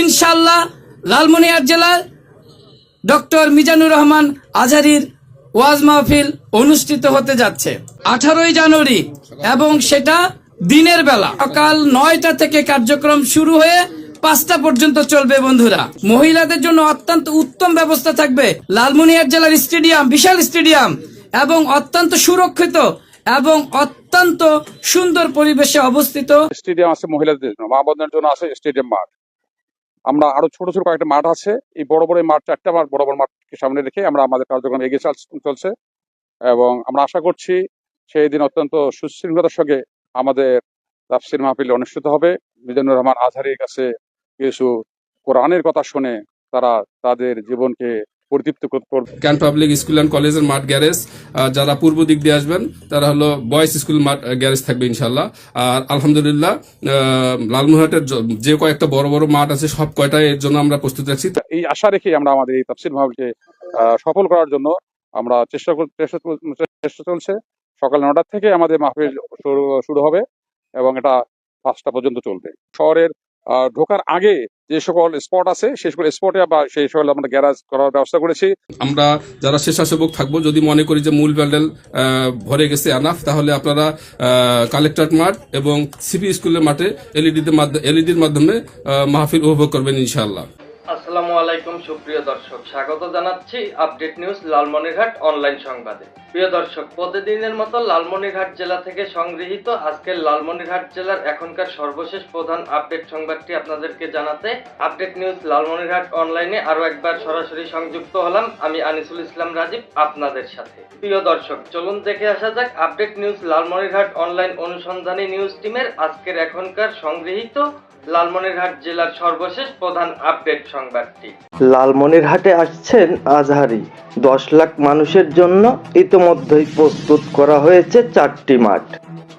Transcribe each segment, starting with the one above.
ইনশাল্লাহ লালমনিয়ার জেলার ডক্টর মিজানুর রহমান আজহারির ওয়াজ মাহফিল অনুষ্ঠিত হতে যাচ্ছে। আঠারোই জানুয়ারি এবং সেটা দিনের বেলা। সকাল নয়টা থেকে কার্যক্রম শুরু হয়ে পাঁচটা পর্যন্ত চলবে বন্ধুরা। মহিলাদের জন্য অত্যন্ত উত্তম ব্যবস্থা থাকবে লালমনিরহাট জেলার স্টেডিয়াম, বিশাল স্টেডিয়াম এবং অত্যন্ত সুরক্ষিত এবং অত্যন্ত সুন্দর পরিবেশে অবস্থিত। স্টেডিয়াম আছে মহিলাদের জন্য, মা জন্য আছে স্টেডিয়াম মাঠ। আমরা আরও ছোট ছোট কয়েকটা মাঠ আছে। এই বড় বড় মাঠ, চারটা মাঠ, বড় বড় মাঠকে সামনে রেখে আমরা আমাদের কার্যক্রম এগিয়ে চাল- চলছে। এবং আমরা আশা করছি সেই দিন অত্যন্ত সুশৃঙ্খলার সঙ্গে আমাদের তাফসির মাহফিল অনুষ্ঠিত হবে। মিজানুর রহমান আজহারির কাছে কিছু কোরআনের কথা শুনে তারা তাদের জীবনকে পরিতৃপ্ত ক্যান পাবলিক স্কুল অ্যান্ড কলেজের মাঠ গ্যারেজ যারা পূর্ব দিক দিয়ে আসবেন তারা হলো বয়েজ স্কুল মাঠ গ্যারেজ থাকবে ইনশাল্লাহ আর আলহামদুলিল্লাহ আহ, লালমোহনের যে কয়েকটা বড় বড় মাঠ আছে সব কয়টা এর জন্য আমরা প্রস্তুত আছি। এই আশা রেখে আমরা আমাদের এই তাফসির মাহফিলকে আহ, সফল করার জন্য আমরা চেষ্টা চেষ্টা চলছে। সকাল নটা থেকে আমাদের মাহফিল শুরু হবে এবং এটা পাঁচটা পর্যন্ত চলবে। শহরের ঢোকার আগে যে সকল স্পট আছে সেই সকল স্পটে বা সেই সকল আমরা গ্যারাজ করার ব্যবস্থা করেছি। আমরা যারা স্বেচ্ছাসেবক থাকব যদি মনে করি যে মূল প্যান্ডেল আহ, ভরে গেছে আনাফ তাহলে আপনারা কালেক্টর মাঠ এবং সিপি স্কুলের মাঠে এলইডি এলইডির মাধ্যমে আহ, মাহফিল উপভোগ করবেন ইনশাআল্লাহ। আসসালামু আলাইকুম, সুপ্রিয় দর্শক। স্বাগত জানাচ্ছি আপডেট নিউজ লালমনিরহাট অনলাইন সংবাদে। প্রিয় দর্শক, প্রতিদিনের মতো লালমনিরহাট জেলা থেকে সংগৃহীত আজকের লালমনিরহাট জেলার এখনকার সর্বশেষ প্রধান আপডেট সংবাদটি আপনাদেরকে জানাতে আপডেট নিউজ লালমনিরহাট অনলাইনে আরও একবার সরাসরি সংযুক্ত হলাম আমি আনিসুল ইসলাম রাজীব আপনাদের সাথে। প্রিয় দর্শক, চলুন দেখে আসা যাক আপডেট নিউজ লালমনিরহাট অনলাইন অনুসন্ধানী নিউজ টিমের আজকের এখনকার সংগৃহীত লালমনিরহাট জেলার সর্বশেষ প্রধান আপডেট সংবাদটি লালমনিরহাটে আসছেন আজহারি। দশ লাখ মানুষের জন্য ইতোমধ্যেই প্রস্তুত করা হয়েছে চারটি মাঠ।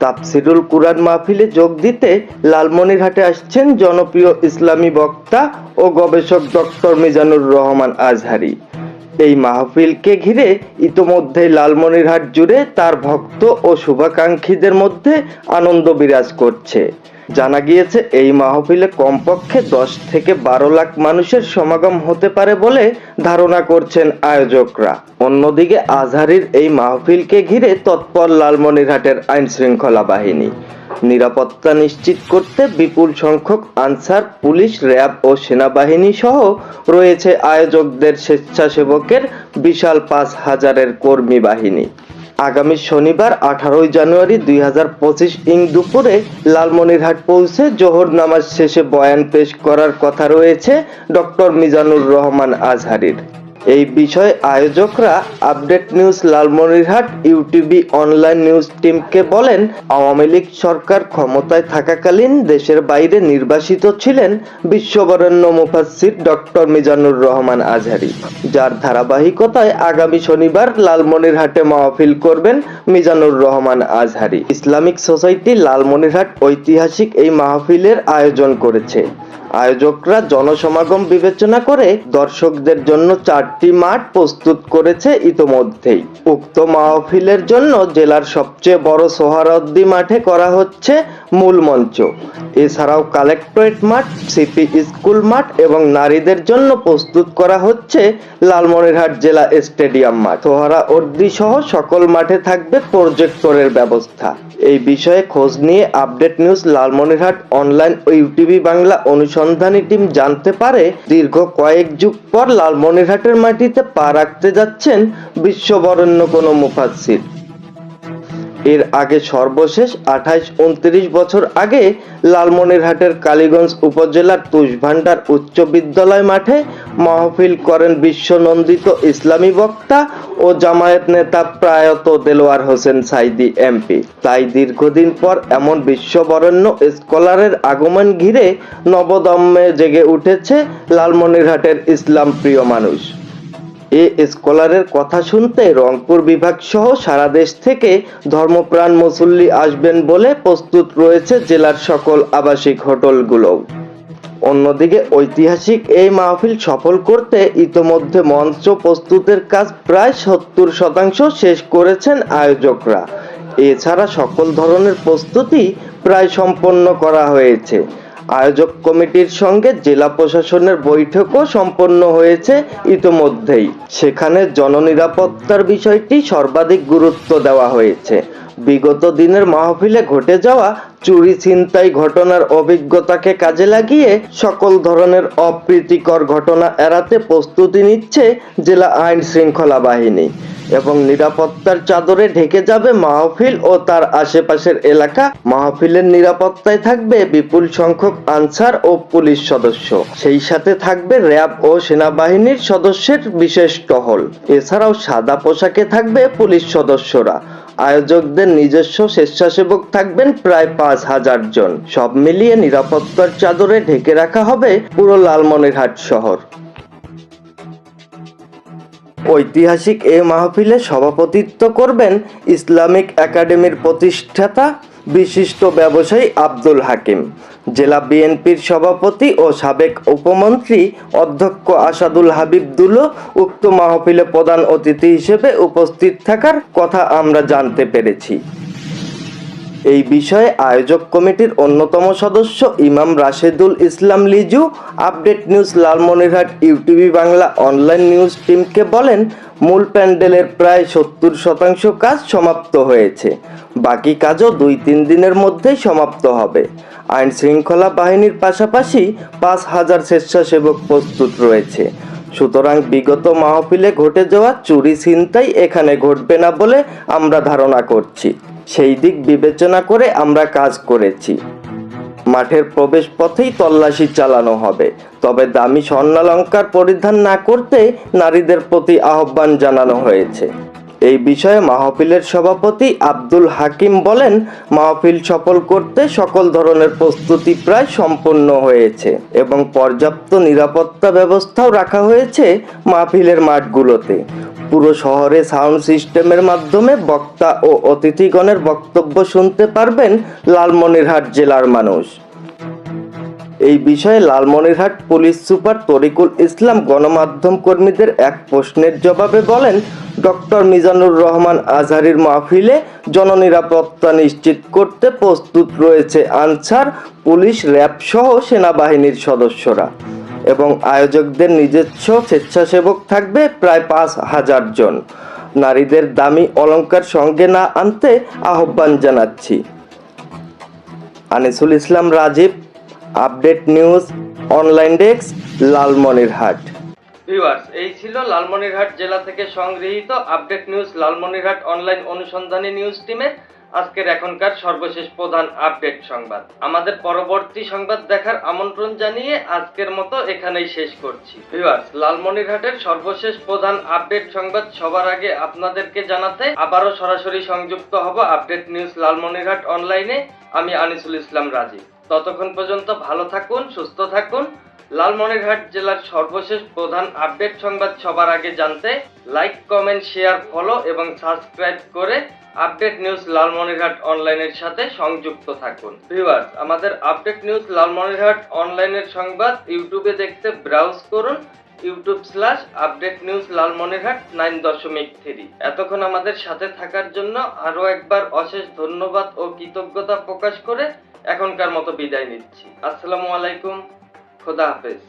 তাফসিরুল কুরআন মাহফিলে যোগ দিতে লালমনিরহাটে আসছেন জনপ্রিয় ইসলামী বক্তা ও গবেষক ডক্টর মিজানুর রহমান আজহারি। এই মাহফিলকে ঘিরে ইতোমধ্যেই লালমনিরহাট জুড়ে তার ভক্ত ও শুভাকাঙ্ক্ষীদের মধ্যে আনন্দ বিরাজ করছে। জানা গিয়েছে, এই মাহফিলে কমপক্ষে দশ থেকে বারো লাখ মানুষের সমাগম হতে পারে বলে ধারণা করছেন আয়োজকরা। অন্যদিকে আজহারির এই মাহফিলকে ঘিরে তৎপর লালমনিরহাটের আইন শৃঙ্খলা বাহিনী। নিরাপত্তা নিশ্চিত করতে বিপুল সংখ্যক আনসার, পুলিশ, র্যাব ও সেনাবাহিনী সহ রয়েছে আয়োজকদের স্বেচ্ছাসেবকের বিশাল পাঁচ হাজারের কর্মী বাহিনী। আগামী শনিবার, আঠারোই জানুয়ারি দুই হাজার পঁচিশ ইং দুপুরে লালমনিরহাট পৌঁছে জোহর নামাজ শেষে বয়ান পেশ করার কথা রয়েছে ডক্টর মিজানুর রহমান আজহারির। এই বিষয়ে আয়োজকরা update news Lalmonirhat UTV online news টিমকে বলেন, আওয়ামী লীগ সরকার ক্ষমতায় থাকাকালীন দেশের বাইরে নির্বাসিত ছিলেন বিশ্ববরেণ্য মুফাসসির ডক্টর মিজানুর রহমান আজহারি। যার ধারাবাহিকতায় আগামী শনিবার লালমনিরহাটে মাহফিল করবেন মিজানুর রহমান আজহারি। ইসলামিক সোসাইটি লালমনিরহাট ঐতিহাসিক এই মাহফিলের আয়োজন করেছে। আয়োজকরা জনসমাগম বিবেচনা করে দর্শকদের জন্য চারটি মাঠ প্রস্তুত করেছে ইতোমধ্যেই। উক্ত মাহফিলের জন্য জেলার সবচেয়ে বড় সোহারদ্দি মাঠে করা হচ্ছে মূল মঞ্চ। এছাড়াও কালেক্টরেট মাঠ সিপি স্কুল মাঠ এবং নারীদের জন্য প্রস্তুত করা হচ্ছে লালমনিরহাট জেলা স্টেডিয়াম মাঠ। সোহারা সহ সকল মাঠে থাকবে প্রজেক্টরের ব্যবস্থা। এই বিষয়ে খোঁজ নিয়ে আপডেট নিউজ লালমনিরহাট অনলাইন ও ইউটিভি বাংলা অনুসন্ধানী টিম জানতে পারে, দীর্ঘ কয়েক যুগ পর লালমনিরহাটের মাটিতে পা রাখতে যাচ্ছেন বিশ্ববরেণ্য কোনো মুফাসসির। এর আগে সর্বশেষ আঠাইশ, উনত্রিশ বছর আগে লালমনিরহাটের কালীগঞ্জ উপজেলার তুষভান্ডার উচ্চ বিদ্যালয় মাঠে মাহফিল করেন বিশ্বনন্দিত ইসলামী বক্তা ও জামায়াত নেতা প্রায়ত দেলোয়ার হোসেন সাইদি এমপি। তাই দীর্ঘদিন পর এমন বিশ্ববরেণ্য স্কলারের আগমন ঘিরে নবদম্যে জেগে উঠেছে লালমনিরহাটের ইসলাম প্রিয় মানুষ। এ স্কলারের কথা শুনতে রংপুর বিভাগ সহ সারা দেশ থেকে ধর্মপ্রাণ মুসল্লি আসবেন বলে প্রস্তুত রয়েছে জেলার সকল আবাসিক হোটেলগুলোও অন্যদিকে ঐতিহাসিক এই মাহফিল সফল করতে ইতোমধ্যে মঞ্চ প্রস্তুতের কাজ প্রায় সত্তর শতাংশ শেষ করেছেন আয়োজকরা। এছাড়া সকল ধরনের প্রস্তুতি প্রায় সম্পন্ন করা হয়েছে। আয়োজক কমিটির সঙ্গে জেলা প্রশাসনের বৈঠকও সম্পন্ন হয়েছে ইতোমধ্যেই। সেখানে জননিরাপত্তার বিষয়টি সর্বাধিক গুরুত্ব দেওয়া হয়েছে। বিগত দিনের মাহফিলে ঘটে যাওয়া চুরি ছিনতাই ঘটনার অভিজ্ঞতাকে কাজে লাগিয়ে সকল ধরনের অপ্রীতিকর ঘটনা এড়াতে প্রস্তুতি নিচ্ছে জেলা আইন শৃঙ্খলা বাহিনী। এবং নিরাপত্তার চাদরে ঢেকে যাবে মাহফিল ও তার আশেপাশের এলাকা। মাহফিলের নিরাপত্তায় থাকবে বিপুল সংখ্যক আনসার ও পুলিশ সদস্য। সেই সাথে থাকবে র্যাব ও সেনাবাহিনীর সদস্যের বিশেষ টহল। এছাড়াও সাদা পোশাকে থাকবে পুলিশ সদস্যরা। আয়োজকদের নিজস্ব স্বেচ্ছাসেবক থাকবেন প্রায় পাঁচ হাজার জন। সব মিলিয়ে নিরাপত্তার চাদরে ঢেকে রাখা হবে পুরো লালমনিরহাট শহর। ঐতিহাসিক এ মাহফিলে সভাপতিত্ব করবেন ইসলামিক একাডেমির প্রতিষ্ঠাতা বিশিষ্ট ব্যবসায়ী আব্দুল হাকিম। জেলা বিএনপির সভাপতি ও সাবেক উপমন্ত্রী অধ্যক্ষ আসাদুল হাবিবদুলও উক্ত মাহফিলে প্রধান অতিথি হিসেবে উপস্থিত থাকার কথা আমরা জানতে পেরেছি। এই বিষয়ে আয়োজক কমিটির অন্যতম সদস্য ইমাম Rashedul Islam Liju update news Lalmonirhat UTV Bangla online news টিমকে বলেন, মূল প্যান্ডেলের প্রায় সত্তর শতাংশ কাজ সমাপ্ত হয়েছে। বাকি কাজও দুই তিন দিনের মধ্যেই সমাপ্ত হবে। আইন শৃঙ্খলা বাহিনীর পাশাপাশি পাঁচ হাজার স্বেচ্ছাসেবক প্রস্তুত রয়েছে। সুতরাং বিগত মাহফিলে ঘটে যাওয়া চুরি ছিনতাই এখানে ঘটবে না বলে আমরা ধারণা করছি। সেই দিক বিবেচনা করে আমরা কাজ করেছি। মাঠের প্রবেশ পথেই তল্লাশি চালানো হবে। তবে দামি স্বর্ণালঙ্কার পরিধান না করতে নারীদের প্রতি আহ্বান জানানো হয়েছে। এই বিষয়ে মাহফিলের সভাপতি আব্দুল হাকিম বলেন, মাহফিল সফল করতে সকল ধরনের প্রস্তুতি প্রায় সম্পন্ন হয়েছে এবং পর্যাপ্ত নিরাপত্তা ব্যবস্থাও রাখা হয়েছে মাহফিলের মাঠগুলোতে। পুরো শহরে সাউন্ড সিস্টেমের মাধ্যমে বক্তা ও অতিথিগণের বক্তব্য শুনতে পারবেন লালমনিরহাট জেলার মানুষ। এই বিষয়ে লালমনিরহাট পুলিশ সুপার তরিকুল ইসলাম গণমাধ্যম কর্মীদের এক প্রশ্নের জবাবে বলেন, ডক্টর মিজানুর রহমান আজহারির মাহফিলে জননিরাপত্তা নিশ্চিত করতে প্রস্তুত রয়েছে আনসার, পুলিশ, র্যাব সহ সেনাবাহিনীর সদস্যরা। এবং আয়োজকদের নিজস্ব স্বেচ্ছাসেবক থাকবে প্রায় পাঁচ হাজার জন। নারীদের দামি অলংকার সঙ্গে না আনতে আহ্বান জানাচ্ছি। Anisul Islam Rajib, update news, online desk, Lalmonirhat. Viewers, এই ছিল লালমনিরহাট জেলা থেকে সংগৃহীত আপডেট নিউজ লালমনিরহাট অনলাইন অনুসন্ধানী নিউজ টিমের আজকের এখনকার সর্বশেষ প্রধান আপডেট সংবাদ। আমাদের পরবর্তী সংবাদ দেখার আমন্ত্রণ জানিয়ে আজকের মতো এখানেই শেষ করছি। লালমনিরহাটের সর্বশেষ প্রধান আপডেট সংবাদ সবার আগে আপনাদেরকে জানাতে আবারও সরাসরি সংযুক্ত হব আপডেট নিউজ লালমনিরহাট অনলাইনে। আমি আনিসুল ইসলাম রাজীব ততক্ষণ পর্যন্ত ভালো থাকুন, সুস্থ থাকুন। লালমনিরহাট জেলার সর্বশেষ প্রধান আপডেট সংবাদ সবার আগে জানতে লাইক, কমেন্ট, শেয়ার, ফলো এবং সাবস্ক্রাইব করে আপডেট নিউজ লালমনিরহাট অনলাইনের সাথে সংযুক্ত থাকুন। ভিউয়ার্স, আমাদের আপডেট নিউজ লালমনিরহাট অনলাইনের সংবাদ ইউটিউবে দেখতে ব্রাউজ করুন, YouTube slash update news Lalmonirhat nine দশমিক থ্রি। এতক্ষণ আমাদের সাথে থাকার জন্য আরও একবার অশেষ ধন্যবাদ ও কৃতজ্ঞতা প্রকাশ করে এখনকার মতো বিদায় নিচ্ছি। আসসালামু আলাইকুম। rodáveis.